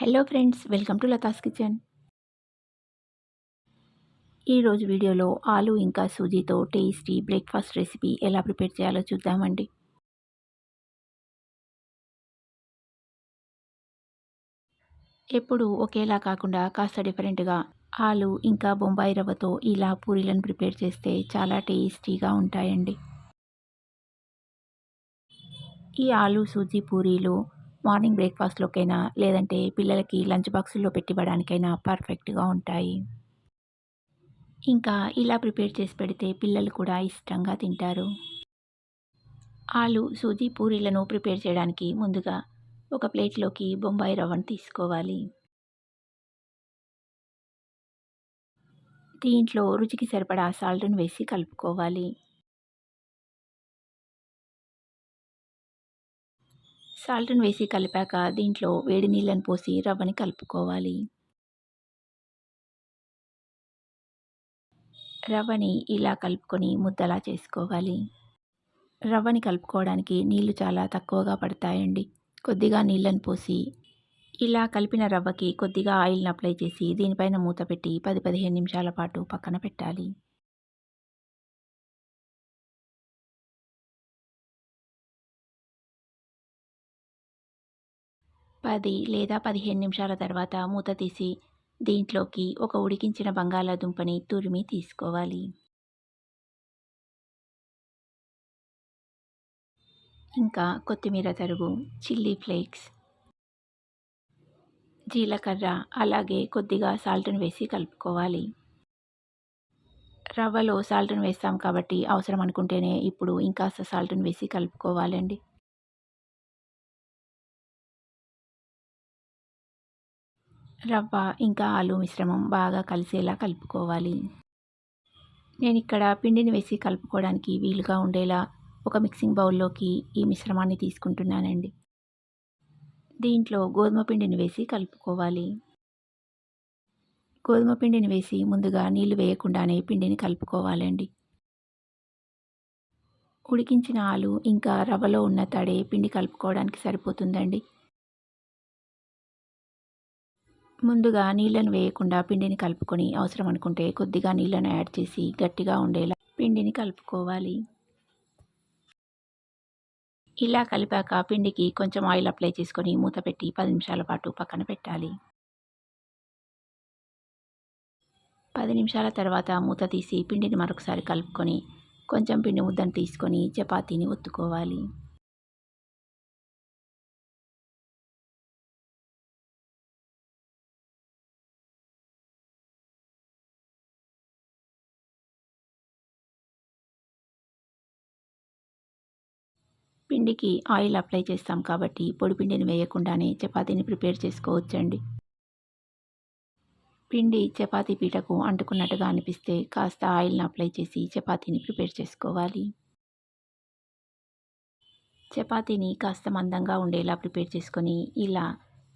Hello friends welcome to Latha's kitchen ఈరోజు వీడియోలో ఆలు ఇంకా సూజీతో టేస్టీ బ్రేక్ఫాస్ట్ రెసిపీ ఎలా ప్రిపేర్ చేయాలో చూద్దామండి. ఎప్పుడు ఒకేలా కాకుండా కాస్త డిఫరెంట్గా ఆలు ఇంకా బొంబాయి రవ్వతో ఇలా పూరీలను ప్రిపేర్ చేస్తే చాలా టేస్టీగా ఉంటాయండి. ఈ ఆలు సూజీ పూరీలు మార్నింగ్ బ్రేక్ఫాస్ట్లోకైనా లేదంటే పిల్లలకి లంచ్ బాక్సుల్లో పెట్టివ్వడానికైనా పర్ఫెక్ట్గా ఉంటాయి. ఇంకా ఇలా ప్రిపేర్ చేసి పెడితే పిల్లలు కూడా ఇష్టంగా తింటారు. ఆలు సూజీ పూరీలను ప్రిపేర్ చేయడానికి ముందుగా ఒక ప్లేట్లోకి బొంబాయి రవ్వను తీసుకోవాలి. దీంట్లో రుచికి సరిపడా సాల్ట్ను వేసి కలుపుకోవాలి. సాల్ట్ని వేసి కలిపాక దీంట్లో వేడి నీళ్ళని పోసి రవ్వని కలుపుకోవాలి. రవ్వని ఇలా కలుపుకొని ముద్దలా చేసుకోవాలి. రవ్వని కలుపుకోవడానికి నీళ్ళు చాలా తక్కువగా పడతాయండి. కొద్దిగా నీళ్ళని పోసి ఇలా కలిపిన రవ్వకి కొద్దిగా ఆయిల్ని అప్లై చేసి దీనిపైన మూత పెట్టి పది పదిహేను నిమిషాల పాటు పక్కన పెట్టాలి. పది లేదా పదిహేను నిమిషాల తర్వాత మూత తీసి దీంట్లోకి ఒక ఉడికించిన బంగాళాదుంపని తురిమి తీసుకోవాలి. ఇంకా కొత్తిమీర తరుగు చిల్లీ ఫ్లేక్స్ జీలకర్ర అలాగే కొద్దిగా సాల్ట్ను వేసి కలుపుకోవాలి. రవ్వలో సాల్ట్ను వేస్తాం కాబట్టి అవసరం అనుకుంటేనే ఇప్పుడు ఇంకాస్త సాల్ట్ను వేసి కలుపుకోవాలండి. రవ్వ ఇంకా ఆలు మిశ్రమం బాగా కలిసేలా కలుపుకోవాలి. నేను ఇక్కడ పిండిని వేసి కలుపుకోవడానికి వీలుగా ఉండేలా ఒక మిక్సింగ్ బౌల్లోకి ఈ మిశ్రమాన్ని తీసుకుంటున్నానండి. దీంట్లో గోధుమ పిండిని వేసి కలుపుకోవాలి. గోధుమ పిండిని వేసి ముందుగా నీళ్ళు వేయకుండానే పిండిని కలుపుకోవాలండి. ఉడికించిన ఆలు ఇంకా రవ్వలో ఉన్న తడే పిండి కలుపుకోవడానికి సరిపోతుందండి. ముందుగా నీళ్ళను వేయకుండా పిండిని కలుపుకొని అవసరం అనుకుంటే కొద్దిగా నీళ్ళను యాడ్ చేసి గట్టిగా ఉండేలా పిండిని కలుపుకోవాలి. ఇలా కలిపాక పిండికి కొంచెం ఆయిల్ అప్లై చేసుకొని మూత పెట్టి పది నిమిషాల పాటు పక్కన పెట్టాలి. పది నిమిషాల తర్వాత మూత తీసి పిండిని మరొకసారి కలుపుకొని కొంచెం పిండి ముద్దను తీసుకొని చపాతీని ఒత్తుకోవాలి. పిండికి ఆయిల్ అప్లై చేస్తాం కాబట్టి పొడి పిండిని వేయకుండానే చపాతీని ప్రిపేర్ చేసుకోవచ్చండి. పిండి చపాతీ పీటకు అంటుకున్నట్టుగా అనిపిస్తే కాస్త ఆయిల్ని అప్లై చేసి చపాతీని ప్రిపేర్ చేసుకోవాలి. చపాతీని కాస్త మందంగా ఉండేలా ప్రిపేర్ చేసుకొని ఇలా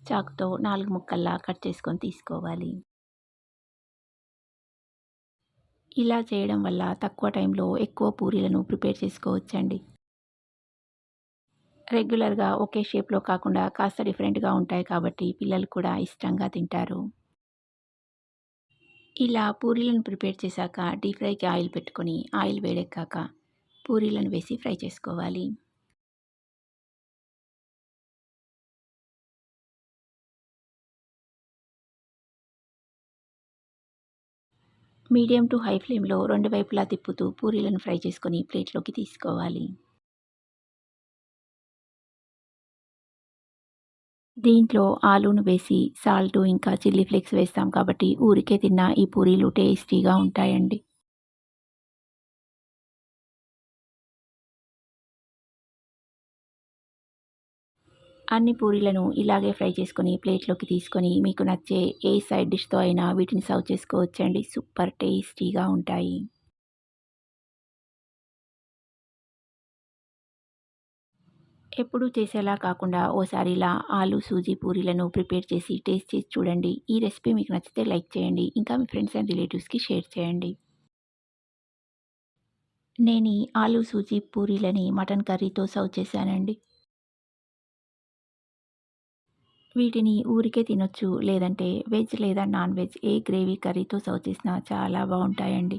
చాకుతో నాలుగు ముక్కల్లా కట్ చేసుకొని తీసుకోవాలి. ఇలా చేయడం వల్ల తక్కువ టైంలో ఎక్కువ పూరీలను ప్రిపేర్ చేసుకోవచ్చండి. రెగ్యులర్గా ఒకే షేప్లో కాకుండా కాస్త డిఫరెంట్గా ఉంటాయి కాబట్టి పిల్లలు కూడా ఇష్టంగా తింటారు. ఇలా పూరీలను ప్రిపేర్ చేశాక డీప్ ఫ్రైకి ఆయిల్ పెట్టుకొని ఆయిల్ వేడెక్కాక పూరీలను వేసి ఫ్రై చేసుకోవాలి. మీడియం టు హై ఫ్లేమ్లో రెండు వైపులా తిప్పుతూ పూరీలను ఫ్రై చేసుకొని ప్లేట్లోకి తీసుకోవాలి. దీంట్లో ఆలూను వేసి సాల్టు ఇంకా చిల్లీ ఫ్లేక్స్ వేస్తాం కాబట్టి ఊరికే తిన్న ఈ పూరీలు టేస్టీగా ఉంటాయండి. అన్ని పూరీలను ఇలాగే ఫ్రై చేసుకొని ప్లేట్లోకి తీసుకొని మీకు నచ్చే ఏ సైడ్ డిష్తో అయినా వీటిని సర్వ్ చేసుకోవచ్చండి. సూపర్ టేస్టీగా ఉంటాయి. ఎప్పుడూ చేసేలా కాకుండా ఓసారి ఇలా ఆలు సూజీ పూరీలను ప్రిపేర్ చేసి టేస్ట్ చేసి చూడండి. ఈ రెసిపీ మీకు నచ్చితే లైక్ చేయండి. ఇంకా మీ ఫ్రెండ్స్ అండ్ రిలేటివ్స్కి షేర్ చేయండి. నేను ఈ ఆలు సూజీ పూరీలని మటన్ కర్రీతో సర్వ్ చేశానండి. వీటిని ఊరికే తినొచ్చు లేదంటే వెజ్ లేదా నాన్ వెజ్ ఏ గ్రేవీ కర్రీతో సర్వ్ చేసినా చాలా బాగుంటాయండి.